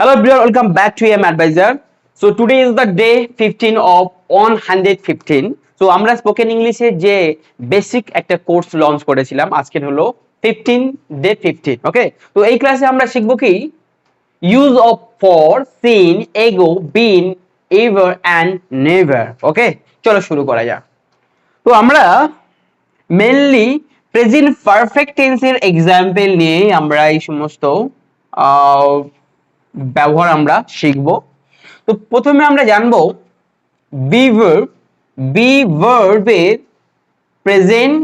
Hello everyone, welcome back to AM Advisor. So today is the day 15 of 115. So আমরা spoken ইংলিশে যে basic একটা course launch করেছিলাম আজকের হলো 15 ডে 15 ওকে তো এই ক্লাসে আমরা শিখব কি? Use of for since ago been ever and never okay চলো শুরু করা যাক। তো আমরা মেনলি প্রেজেন্ট পারফেক্ট টেন্সের এক্সাম্পল নিয়ে আমরা এই সমস্ত ব্যবহার আমরা শিখব। তো প্রথমে আমরা জানব বি ভার্ব বি ভার্বের present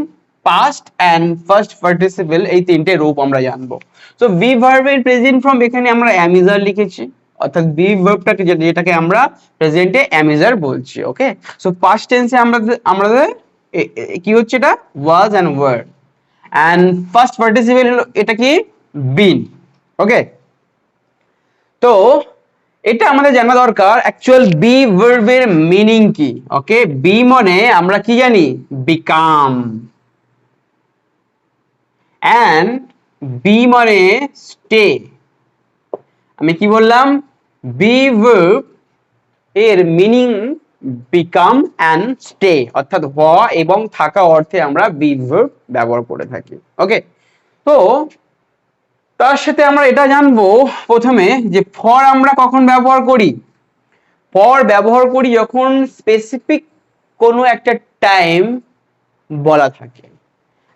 past and first participle এই তিনটে রূপ আমরা জানব। তো বি ভার্বের প্রেজেন্ট ফর্ম এখানে আমরা অ্যামিজার লিখেছি, অর্থাৎ বি ভার্বটাকে যেটাকে আমরা প্রেজেন্টে অ্যামিজার বলছি ওকে সো পাস্ট টেন্সে আমরা আমাদের কি হচ্ছে এটা? Was and were and first participle হলো এটা কি? বিন ওকে তো এটা আমাদের জানা দরকার অ্যাকচুয়াল বি ভার্বের মিনিং কি? ওকে বি মানে আমরা কি জানি? বিকাম অ্যান্ড বি মানে স্টে আমি কি বললাম? বি ভার্ব এর মিনিং বিকাম অ্যান্ড স্টে অর্থাৎ হওয়া এবং থাকা অর্থে আমরা বি ভার্ব ব্যবহার করে থাকি। ওকে তো তার সাথে আমরা এটা জানব প্রথমে যে ফর আমরা কখন ব্যবহার করি। ফর ব্যবহার করি যখন স্পেসিফিক কোনো একটা টাইম বলা থাকে।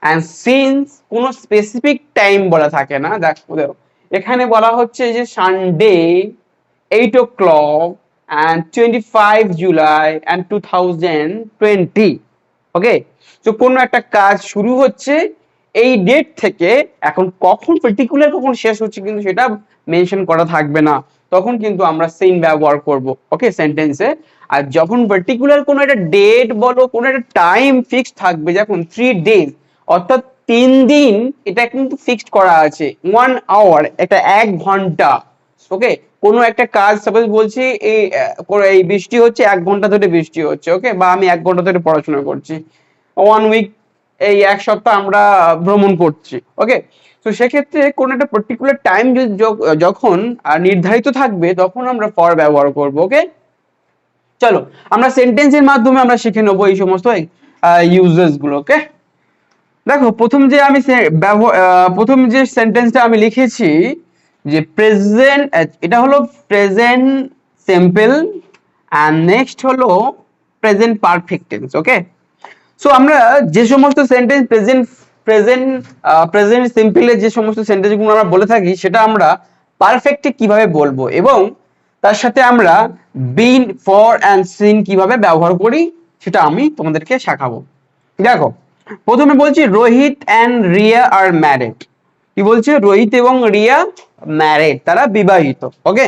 অ্যান্ড সিন্স কোনো স্পেসিফিক টাইম বলা থাকে না, দেখো এখানে বলা হচ্ছে যে Sunday eight o'clock and twenty five July and two thousand twenty okay তো কোনো একটা কাজ শুরু হচ্ছে এই ডেট থেকে এখন কখন পার্টিকুলার কখন শেষ হচ্ছে কিন্তু সেটা মেনশন করা থাকবে না। তখন কিন্তু আমরা সেম ব্যবহার করব। ওকে সেন্টেন্সে আর যখন পার্টিকুলার কোনো একটা ডেট বলো, কোনো একটা টাইম ফিক্স থাকবে, যখন থ্রি ডেজ অর্থাৎ তিন দিন, এটা কিন্তু ফিক্সড করা আছে। ওয়ান আওয়ার এটা এক ঘণ্টা। ওকে কোনো একটা কাজ সাপোজ বলছি, এই এই বৃষ্টি হচ্ছে, এক ঘণ্টা ধরে বৃষ্টি হচ্ছে। ওকে বা আমি এক ঘণ্টা ধরে পড়াশোনা করছি। ওয়ান উইক এই এক সপ্তাহ আমরা ভ্রমণ করছি ওকে তো সেক্ষেত্রে কোনো একটা পার্টিকুলার টাইম যদি যখন নির্ধারিত থাকবে, তখন আমরা ফর ব্যবহার করব ওকে চলো, আমরা সেন্টেন্সের মাধ্যমে আমরা শিখে নেব এই সমস্ত ইউজেসগুলো ওকে দেখো, প্রথম যে আমি প্রথম যে সেন্টেন্সটা আমি লিখেছি, যে প্রেজেন্ট এটা হলো প্রেজেন্ট সিম্পল অ্যান্ড নেক্সট হলো present perfect tense okay so আমরা যে সমস্ত সেন্টেন্স প্রেজেন্ট প্রেজেন্ট প্রেজেন্ট সিম্পলের যে সমস্ত সেন্টেন্সগুলো আমরা বলে থাকি, সেটা আমরা পারফেক্টে কীভাবে বলব এবং তার সাথে আমরা বিন ফর অ্যান্ড সিন কীভাবে ব্যবহার করি, সেটা আমি তোমাদেরকে শেখাবো। দেখো, প্রথমে বলছি Rohit and Riya are married কি বলছে? রোহিত এবং রিয়া ম্যারেড তারা বিবাহিত ওকে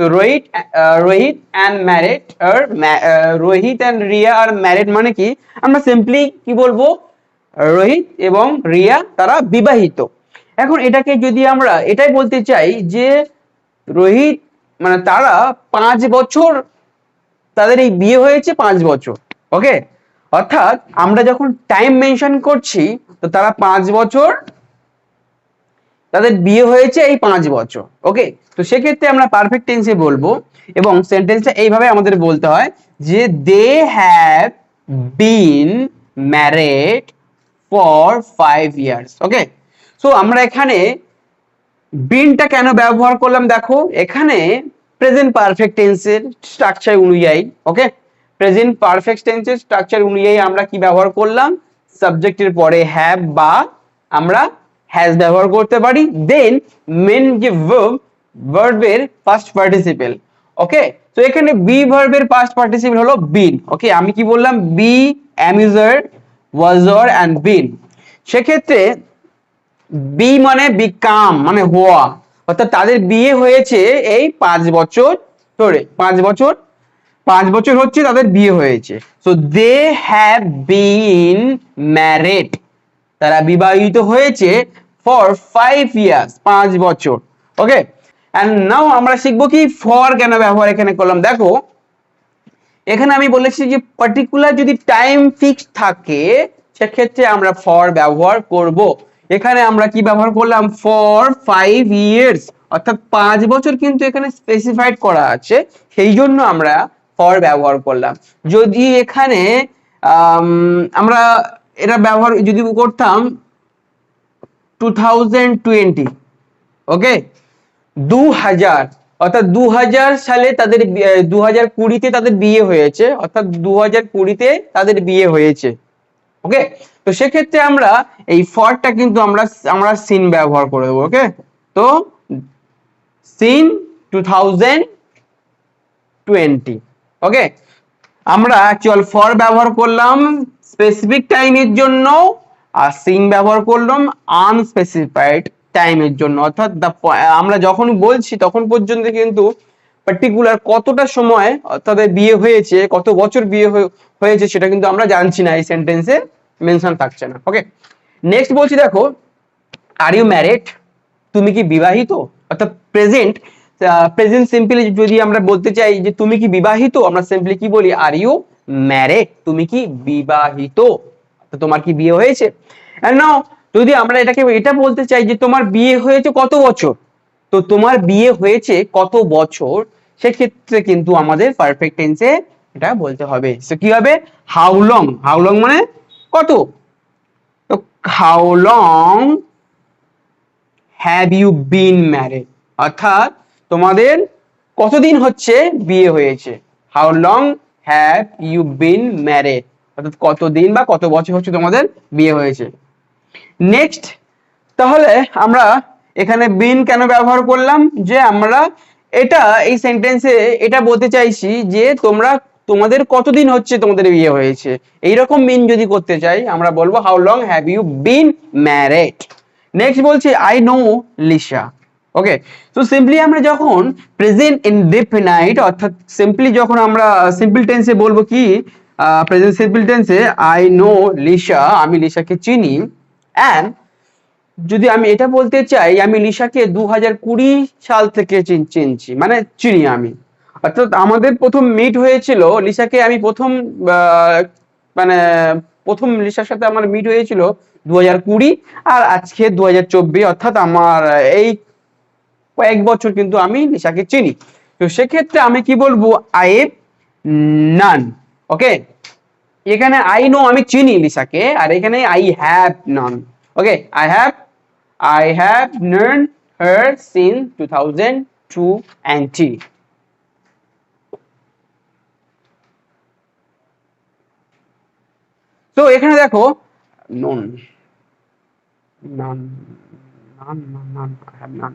তো Rohit ah, Rohit and married are Rohit and Riya are married মানে কি? আমরা সিম্পলি কি বলব? রোহিত এবং রিয়া তারা বিবাহিত। এখন এটাকে যদি আমরা এটাই বলতে চাই যে রোহিত মানে তারা পাঁচ বছর তাদের এই বিয়ে হয়েছে পাঁচ বছর ওকে অর্থাৎ আমরা যখন টাইম মেনশন করছি তো তারা পাঁচ বছর তাদের বিয়ে হয়েছে এই পাঁচ বছর ওকে তো সেক্ষেত্রে আমরা পারফেক্ট টেন্সে বলব এবং সেন্টেন্সটা এইভাবে আমাদের বলতে হয় যে they have been married for five years okay so আমরা এখানে বিনটা কেন ব্যবহার করলাম দেখো, এখানে প্রেজেন্ট পারফেক্ট টেন্সের স্ট্রাকচার অনুযায়ী ওকে প্রেজেন্ট পারফেক্ট টেন্সের স্ট্রাকচার অনুযায়ী আমরা কি ব্যবহার করলাম? সাবজেক্টের পরে হ্যাভ বা আমরা হ্যাজ ব্যবহার করতে পারি দেন মেন যে ভার্ব ভার্বের ফার্স্ট পার্টিসিপেল ওকে তো এখানে বি ভার্বের ফার্স্ট পার্টিসিপেল হলো বিন ওকে আমি কি বললাম? Be am is are was were and been সেক্ষেত্রে বি মানে বিকাম মানে হওয়া। অর্থাৎ তাদের বিয়ে হয়েছে এই পাঁচ বছর ধরে। পাঁচ বছর পাঁচ বছর হচ্ছে তাদের বিয়ে হয়েছে। So they have been married তারা বিবাহিত হয়েছে ফর ফাইভ ইয়ার্স পাঁচ বছর ওকে অ্যান্ড নাও আমরা শিখব কি ফর কেন ব্যবহার এখানে করলাম? দেখো এখানে আমি বলেছি যে পার্টিকুলার যদি টাইম ফিক্স থাকে সেক্ষেত্রে আমরা ফর ব্যবহার করব। এখানে আমরা কি ব্যবহার করলাম? ফর ফাইভ ইয়ার্স অর্থাৎ পাঁচ বছর কিন্তু এখানে স্পেসিফাইড করা আছে সেই জন্য আমরা ফর ব্যবহার করলাম। যদি এখানে আম, আমরা এটা ব্যবহার যদি করতাম টু থাউজেন্ড টোয়েন্টি ওকে দু হাজার অর্থাৎ দু হাজার সালে তাদের দু হাজার কুড়িতে তাদের বিয়ে হয়েছে, অর্থাৎ দু হাজার কুড়িতে তাদের বিয়ে হয়েছে ওকে তো সেক্ষেত্রে আমরা এই ফরটা কিন্তু আমরা আমরা সিন ব্যবহার করে দেবো ওকে তো since two thousand twenty okay আমরা অ্যাকচুয়াল ফর ব্যবহার করলাম স্পেসিফিক টাইমের জন্য আর সিন ব্যবহার করলাম আনস্পেসিফাইড টাইমের জন্য। অর্থাৎ আমরা যখন বলছি তখন পর্যন্ত কিন্তু পার্টিকুলার কতটা সময় তাদের বিয়ে হয়েছে, কত বছর বিয়ে হয়েছে সেটা কিন্তু আমরা জানছি না, এই সেন্টেন্সে মেনশন থাকছে না। ওকে নেক্সট বলছি দেখো আর ইউ ম্যারেড তুমি কি বিবাহিত? অর্থাৎ প্রেজেন্ট প্রেজেন্ট সিম্পলি যদি আমরা বলতে চাই যে তুমি কি বিবাহিত, আমরা সিম্পলি কি বলি আর ইউ ম্যারেড তুমি কি বিবাহিত? তোমার কি বিয়ে হয়েছে? নাও যদি আমরা এটাকে এটা বলতে চাই যে তোমার বিয়ে হয়েছে কত বছর? তো তোমার বিয়ে হয়েছে কত বছর? সেক্ষেত্রে কিন্তু আমাদের পারফেক্ট টেন্সে এটা বলতে হবে। কি হবে? হাউ লং হাউ লং মানে কত? তো how long have you been married অর্থাৎ তোমাদের কতদিন হচ্ছে বিয়ে হয়েছে? How long have you been married অর্থাৎ কতদিন বা কত বছর হচ্ছে তোমাদের বিয়ে হয়েছে? নেক্সট তাহলে আমরা এখানে বিন কেন ব্যবহার করলাম? যে আমরা এটা, এই সেন্টেন্সে এটা বলতে চাইছি যে তোমরা, তোমাদের কতদিন হচ্ছে তোমাদের বিয়ে হয়েছে? এইরকম মিন যদি করতে চাই, আমরা বলব how long have you been married next বলছি আই নো লিসা ওকে তো সিম্পলি আমরা যখন প্রেজেন্ট ইনডেফিনাইট অর্থাৎ সিম্পলি যখন আমরা সিম্পল টেন্সে বলব কি প্রেজেন্ট সিম্পল টেন্সে আই নো লিসা আমি লিসাকে চিনি অ্যান্ড যদি আমি এটা বলতে চাই, আমি লিসাকে দু সাল থেকে চিনছি মানে চিনি আমি। অর্থাৎ আমাদের প্রথম মিট হয়েছিল লিসাকে আমি প্রথম মানে প্রথম লিসার সাথে আমার মিট হয়েছিল দু হাজার কুড়ি, আর আজকে দু অর্থাৎ আমার এই কয়েক বছর কিন্তু আমি লিসাকে চিনি। তো সেক্ষেত্রে আমি কি বলব? আই নান ওকে এখানে আই নো আমি চিনি লিসাকে আর এখানে I have known okay I have I have নার্ন her since two thousand two তো এখানে দেখো known known known known known have known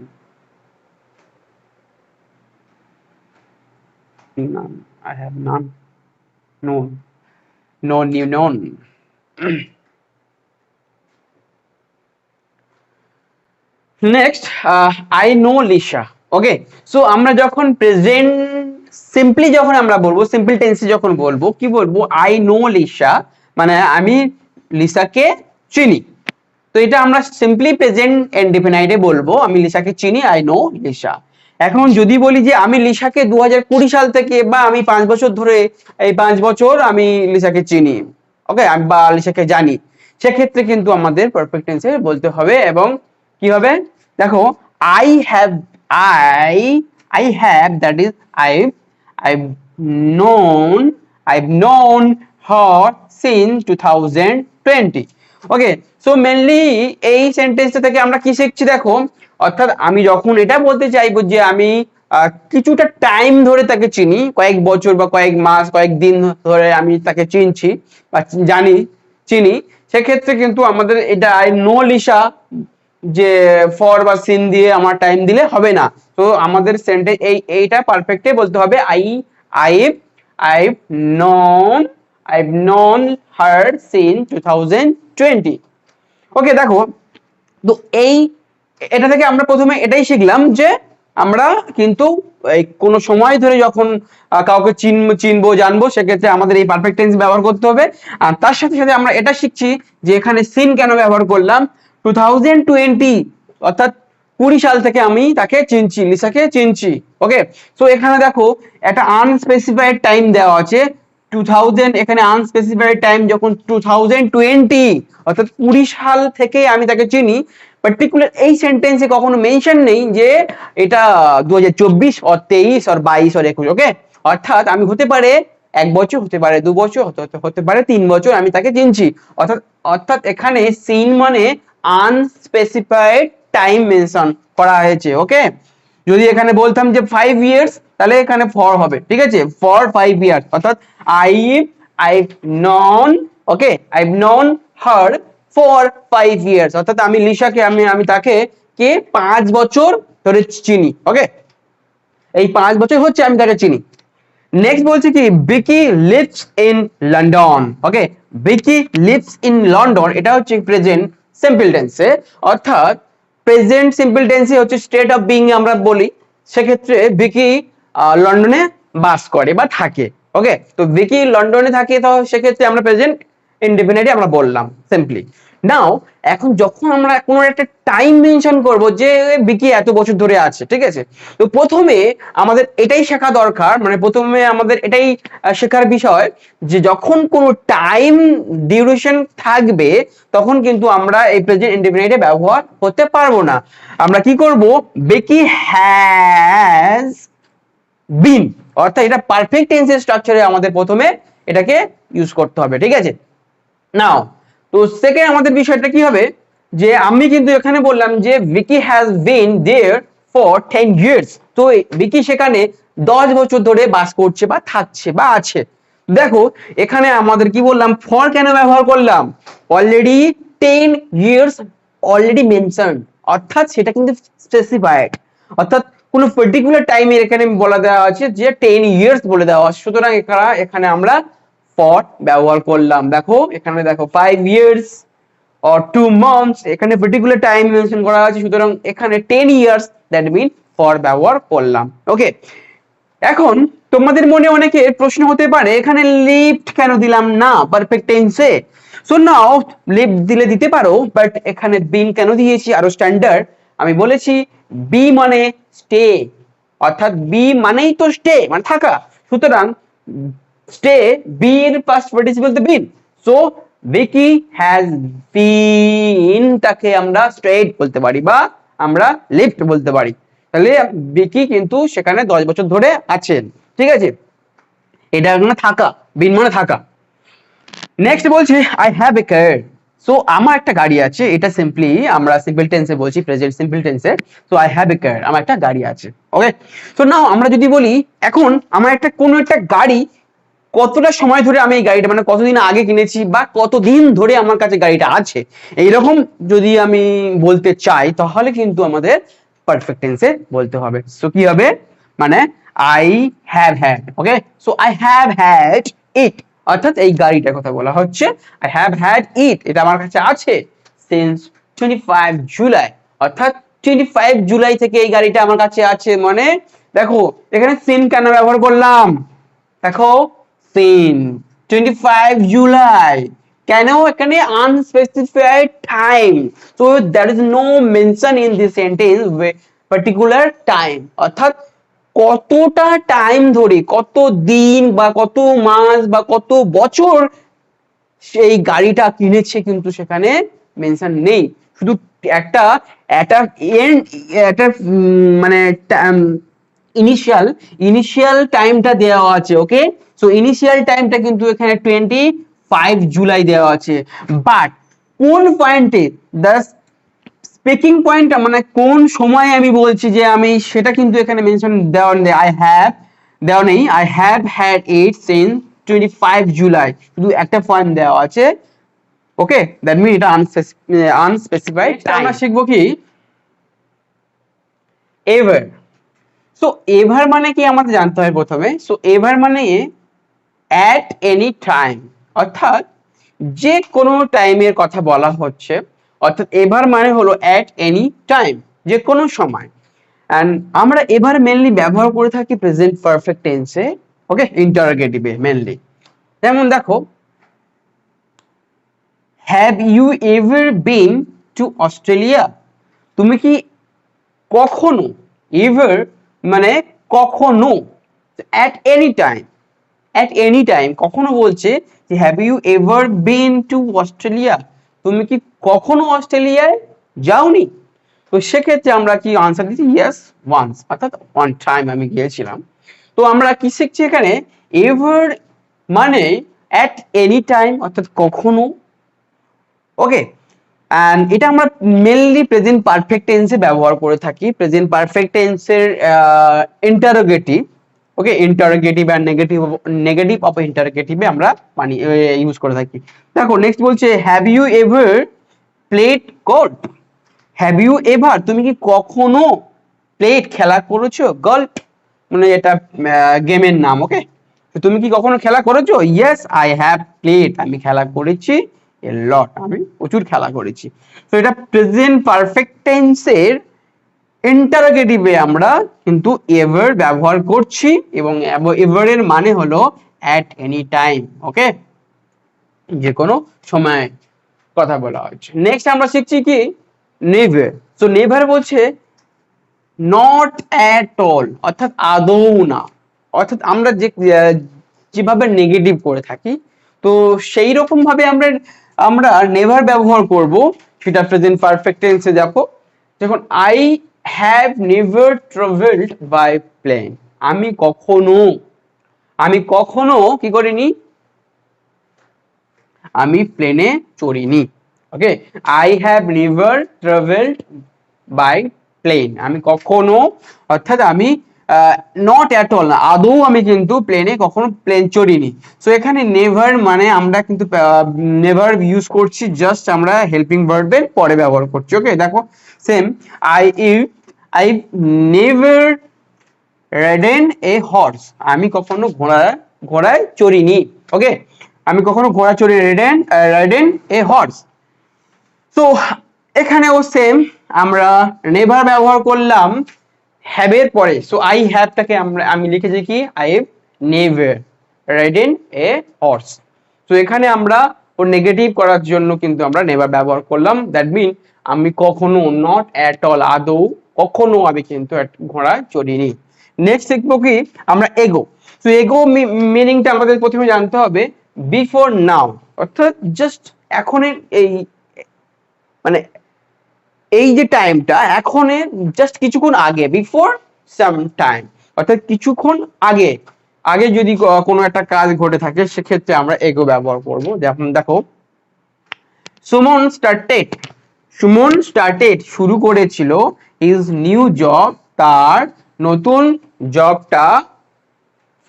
none. I have none. Known known you known next I know Lisa okay so আমরা যখন present simply যখন আমরা বলব simple টেন্সে যখন বলব, কি বলব? আই নো লিসা মানে আমি লিসাকে চিনি। তো এটা আমরা সিম্পলি প্রেজেন্ট ইনডিফিনাইটে বলব, আমি লিসাকে চিনি আই নো লিসা এখন যদি বলি যে আমি লিসাকে দু কুড়ি সাল থেকে বা আমি পাঁচ বছর ধরে এই পাঁচ বছর আমি লিসাকে চিনি ওকে বা লিসাকে জানি। সেক্ষেত্রে কিন্তু আমাদের পারফেক্ট টেন্সে বলতে হবে এবং কি হবে? দেখো I have I I have that is I I known I known her since two thousand twenty okay so mainly এই সেন্টেন্সটা থেকে আমরা কি শিখছি দেখো? অর্থাৎ আমি যখন এটা বলতে চাইব যে আমি কিছুটা টাইম ধরে তাকে চিনি, কয়েক বছর বা কয়েক মাস, কয়েক দিন ধরে আমি তাকে চিনছি বা জানি, চিনি, সেক্ষেত্রে কিন্তু আমাদের এটা নো লিসা যে ফর বা সিন দিয়ে আমার টাইম দিলে হবে না। তো আমাদের সেন্টেন্স এই, এইটা পারফেক্টে বলতে হবে I I I known I known her since two thousand twenty. Okay, দেখো, তো এই, এটা থেকে আমরা প্রথমে এটাই শিখলাম যে আমরা কিন্তু এই কোনো সময় ধরে যখন কাউকে চিন, চিনবো, জানব, সেক্ষেত্রে আমাদের এই পারফেক্ট টেন্স ব্যবহার করতে হবে। আর তার সাথে সাথে আমরা এটা শিখছি যে এখানে সিন কেন ব্যবহার করলাম? টু থাউজেন্ড টোয়েন্টি অর্থাৎ কুড়ি সাল থেকে আমি তাকে চিনছি, লিসাকে চিনছি। ওকে সো এখানে দেখো, একটা আনস্পেসিফাইড টাইম দেওয়া আছে। টু থাউজেন্ড এখানে আনস্পেসিফাইড টাইম যখন টু থাউজেন্ড টোয়েন্টি অর্থাৎ কুড়ি সাল থেকে আমি তাকে চিনি পার্টিকুলার এই সেন্টেন্সে কখনো মেনশন নেই যে এটা দু হাজার চব্বিশ আর তেইশ আর বাইশ আর একুশ ওকে অর্থাৎ আমি হতে পারে এক বছর, হতে পারে দু বছর, হতে পারে তিন বছর আমি তাকে চিনছি। অর্থাৎ অর্থাৎ এখানে সিন মানে আনস্পেসিফাইড টাইম মেনশন করা হয়েছে ওকে যদি এখানে বলতাম যে ফাইভ ইয়ার্স তাহলে এখানে ফর হবে, ঠিক আছে? ফর ফাইভ ইয়ার্স অর্থাৎ I I known okay I known her for five years অর্থাৎ আমি লিসাকে, আমি আমি তাকে কে? পাঁচ বছর ধরে চিনি ওকে এই পাঁচ বছর হচ্ছে আমি তাকে চিনি। নেক্সট বলছে কি? Vicky lives in London okay Vicky lives in London এটা হচ্ছে প্রেজেন্ট সিম্পল টেন্সে অর্থাৎ প্রেজেন্ট সিম্পল টেন্সে হচ্ছে স্টেট অফ বিং আমরা বলি। সেক্ষেত্রে ভিকি লন্ডনে বাস করে বা থাকে ওকে তো ভিকি লন্ডনে থাকে, তো সেক্ষেত্রে আমরা প্রেজেন্ট ইনডিফিনিটলি আমরা বললাম সিম্পলি নাও এখন যখন আমরা কোনো একটা টাইম মেনশন করব যে বিকি এত বছর ধরে আছে, ঠিক আছে? তো প্রথমে আমাদের এটাই শেখা দরকার মানে প্রথমে আমাদের এটাই শেখার বিষয় যে, যখন কোনো টাইম ডিউরেশন থাকবে, তখন কিন্তু আমরা এই প্রেজেন্ট ইনডিফিনিটে ব্যবহার করতে পারব না। আমরা কি করব? বেকি হ্যাজ বিন অর্থাৎ এটা পারফেক্ট টেন্সের স্ট্রাকচারে আমাদের প্রথমে এটাকে ইউজ করতে হবে, ঠিক আছে? নাও তো সেকেন্ড আমাদের বিষয়টা কি হবে? যে আমি কিন্তু এখানে বললাম যে Vicky has been there for ten years তো ভিকি সেখানে দশ বছর ধরে বাস করছে বা থাকছে বা আছে। দেখো, এখানে আমাদের কি বললাম? ফর কেন ব্যবহার করলাম? Already ten years already mention অর্থাৎ সেটা কিন্তু স্পেসিফাইড অর্থাৎ কোনো পার্টিকুলার টাইমের এখানে বলা দেওয়া আছে যে টেন ইয়ার্স বলে দেওয়া আছে। সুতরাং এখানে এখানে আমরা ফর ব্যবহার করলাম। দেখো, এখানে দেখো five years or two months এখানে পার্টিকুলার টাইম মেনশন করা আছে, সুতরাং এখানে ten years that mean for ব্যবহার করলাম। ওকে এখন, তোমাদের মনে অনেকে প্রশ্ন হতে পারে, এখানে লিফট কেন দিলাম না? পারফেক্ট টেন্সে সো নাও লিফট দিলে দিতে পারো বাট এখানে বিন কেন দিয়েছি? আরও স্ট্যান্ডার্ড আমি বলেছি বি মানে স্টে অর্থাৎ বি মানেই তো স্টে মানে থাকা। সুতরাং বি এর পাস্ট পার্টিসিপল তো been so Vicky has been তাকে আমরা স্ট্রেট বলতে পারি বা আমরা লিফট বলতে পারি। তাহলে ভিকি কিন্তু সেখানে দশ বছর ধরে আছেন। ঠিক আছে? এটা মানে থাকা বিন মানে থাকা। নেক্সট বলছে I have a car so আমার একটা গাড়ি আছে, এটা সিম্পলি আমরা সিম্পল টেন্সে বলছি প্রেজেন্ট সিম্পল টেন্সে so I have a car আমার একটা গাড়ি আছে। ওকে সো নাও আমরা যদি বলি, এখন আমার একটা কোনো একটা গাড়ি কতটা সময় ধরে আমি এই গাড়িটা মানে কতদিন আগে কিনেছি বা কতদিন ধরে আমার কাছে গাড়িটা আছে, এইরকম যদি আমি বলতে চাই, তাহলে কিন্তু আমাদের পারফেক্ট টেন্সে বলতে হবে। সো কি হবে? মানে I have had okay so I have had it অর্থাৎ এই গাড়িটার কথা বলা হচ্ছে আই হ্যাভ হ্যাড ইট এটা আমার কাছে আছে সিন্স টোয়েন্টি ফাইভ জুলাই অর্থাৎ টোয়েন্টি ফাইভ জুলাই থেকে এই গাড়িটা আমার কাছে আছে মানে দেখো, এখানে সিন কেন ব্যবহার করলাম? দেখো সিন টোয়েন্টি ফাইভ জুলাই কেন এখানে unspecified time so that is no mention in this sentence particular time অর্থাৎ কতটা টাইম ধরে, কত দিন বা কত মাস বা কত বছর সেই গাড়িটা কিনেছে কিন্তু সেখানে মেনশন নেই। শুধু একটা একটা এন্ড একটা মানে ইনিশিয়াল ইনিশিয়াল টাইমটা দেওয়া আছে ওকে সো ইনিশিয়াল টাইমটা কিন্তু এখানে টোয়েন্টি ফাইভ জুলাই দেওয়া আছে। বাট কোন পয়েন্টে দ্য স্পিকিং পয়েন্ট মানে কোন সময়ে আমি বলছি যে আমি সেটা কিন্তু এখানে মেনশন দেওয়া নেই। আই হ্যাভ দেওয়া নেই। I have had it since twenty five July শুধু একটা পয়েন্ট দেওয়া আছে। ওকে দ্যাট মিন এটা আনস্পেসিফাইড আমরা শিখব কি? এভার সো এভার মানে কি আমাদের জানতে হয় প্রথমে। সো এভার মানে অ্যাট এনি টাইম অর্থাৎ যে কোনো টাইমের কথা বলা হচ্ছে, অর্থাৎ এভার মানে হলো অ্যাট এনি টাইম যে কোনো সময়। অ্যান্ড আমরা এভার মেনলি ব্যবহার করে থাকি প্রেজেন্ট পারফেক্ট টেন্সে ওকে ইন্টারোগেটিভে মেনলি যেমন দেখো have you ever been to Australia তুমি কি কখনো এভার মানে কখনো at any time at any time কখনো বলছে যে have you ever been to Australia তুমি কি কখনো অস্ট্রেলিয়ায় যাওনি? তো সেক্ষেত্রে আমরা কি আনসার দিচ্ছি ইয়েস ওয়ান্স অর্থাৎ ওয়ান টাইম আমি গিয়েছিলাম। তো আমরা কি শিখছি এখানে? এভার মানে অ্যাট এনি টাইম অর্থাৎ কখনো। ওকে অ্যান্ড এটা আমরা মেনলি প্রেজেন্ট পারফেক্ট টেন্সে ব্যবহার করে থাকি। প্রেজেন্ট পারফেক্ট টেন্সের interrogative okay interrogative and negative negative of ইন্টারোগেটিভে আমরা মানে ইউজ করে থাকি। দেখো নেক্সট বলছে have you ever played golf have you ever তুমি কি কখনো প্লেড খেলা করেছ? গল্ফ মানে এটা গেমের নাম ওকে তুমি কি কখনো খেলা করেছ? ইয়েস আই হ্যাভ প্লেড আমি খেলা করেছি এ লট আমি প্রচুর খেলা করেছি। তো এটা প্রেজেন্ট পারফেক্ট টেন্সের ইন্টারোগেটিভে আমরা কিন্তু এভার ব্যবহার করছি এবং এভারের মানে হলো অ্যাট এনি টাইম ওকে যে কোনো সময় কথা বলা হচ্ছে নেক্সট আমরা শিখছি কি? নেভার সো নেভার বলছে নট অ্যাট অল অর্থাৎ আদৌ না। অর্থাৎ আমরা যে, যেভাবে নেগেটিভ করে থাকি, তো সেই রকম ভাবে আমরা আমরা নেভার ব্যবহার করব। সেটা প্রেজেন্ট পারফেক্ট টেন্সে দেখো। যখন I have never travelled by plane আমি কখনো আমি কখনো কি করিনি? আমি প্লেনে চড়িনি okay I have never travelled by plane আমি কখনো, অর্থাৎ আমি নট অ্যাট অল না, আদৌ আমি কিন্তু প্লেনে কখনো প্লেন চড়িনি। সো এখানে নেভার মানে আমরা কিন্তু নেভার ইউজ করছি জাস্ট আমরা হেল্পিং ভার্বের পরে ব্যবহার করছি ওকে দেখো same I you I never ridden a horse আমি কখনো ঘোড়া, ঘোড়ায় চড়িনি ওকে আমি কখনো ঘোড়া চড়ি রাইডেন রাইডেন এ হর্স তো এখানেও সেম আমরা নেভার ব্যবহার করলাম হ্যাভের পরে সো আই হ্যাভটাকে আমরা, আমি লিখেছি কি? I have never ridden a horse তো এখানে আমরা ওর নেগেটিভ করার জন্য কিন্তু আমরা নেভার ব্যবহার করলাম। দ্যাট মিন আমি কখনো নট অ্যাট অল আদৌ কখনো আমি কিন্তু ঘোড়া চড়িনি। নেক্সট শিখব কি? আমরা এগো তো এগো মিনিংটা আমাদের প্রথমে জানতে হবে বিফোর নাও অর্থাৎ জাস্ট এখনের এই মানে এই যে টাইমটা এখন জাস্ট কিছুক্ষণ আগে বিফোর সাম টাইম অর্থাৎ কিছুক্ষণ আগে আগে যদি কোনো একটা কাজ ঘটে থাকে, সেক্ষেত্রে আমরা এগো ব্যবহার করব। যেমন দেখো, সুমন স্টার্টেড সুমন স্টার্টেড শুরু করেছিল ইজ নিউ জব তার নতুন জবটা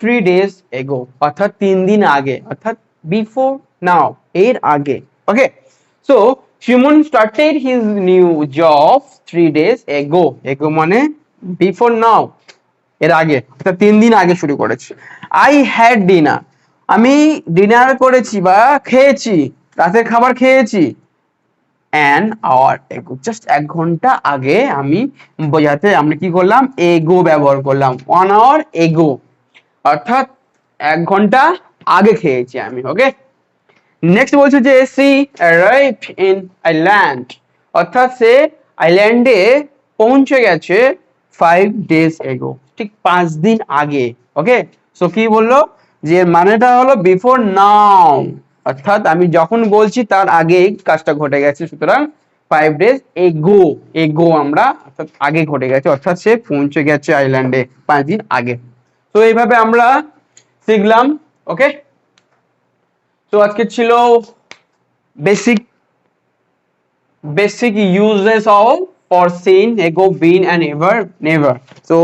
থ্রি ডেজ এগো অর্থাৎ তিন দিন আগে, অর্থাৎ বিফোর নাও এর আগে okay so Suman started his new job three days ago ago মানে বিফোর নাও এর আগে তিন দিন আগে শুরু করেছি। আই হ্যাড ডিনার আমি ডিনার করেছি বা খেয়েছি রাতের খাবার খেয়েছি। অ্যান আওয়ার এগো জাস্ট এক ঘণ্টা আগে আমি বোঝাতে আমরা কি করলাম? এগো ব্যবহার করলাম। ওয়ান আওয়ার এগো অর্থাৎ এক ঘণ্টা আগে খেয়েছি আমি ওকে নেক্সট বলছে যে, সি অ্যারাইভ ইন আইল্যান্ড অর্থাৎ সে আইল্যান্ডে পৌঁছে গেছে ফাইভ ডেজ এগো ঠিক পাঁচ দিন আগে ওকে সো কি বলল? যে মানেটা হলো বিফোর নাও অর্থাৎ আমি যখন বলছি, তার আগেই কাজটা ঘটে গেছে। সুতরাং ফাইভ ডেজ এগো এগো আমরা, অর্থাৎ আগে ঘটে গেছে। অর্থাৎ সে পৌঁছে গেছে আইল্যান্ডে পাঁচ দিন আগে। তো এইভাবে আমরা শিখলাম ওকে তো আজকে ছিল basic basic uses of for seen, ego, been, and ever, never. So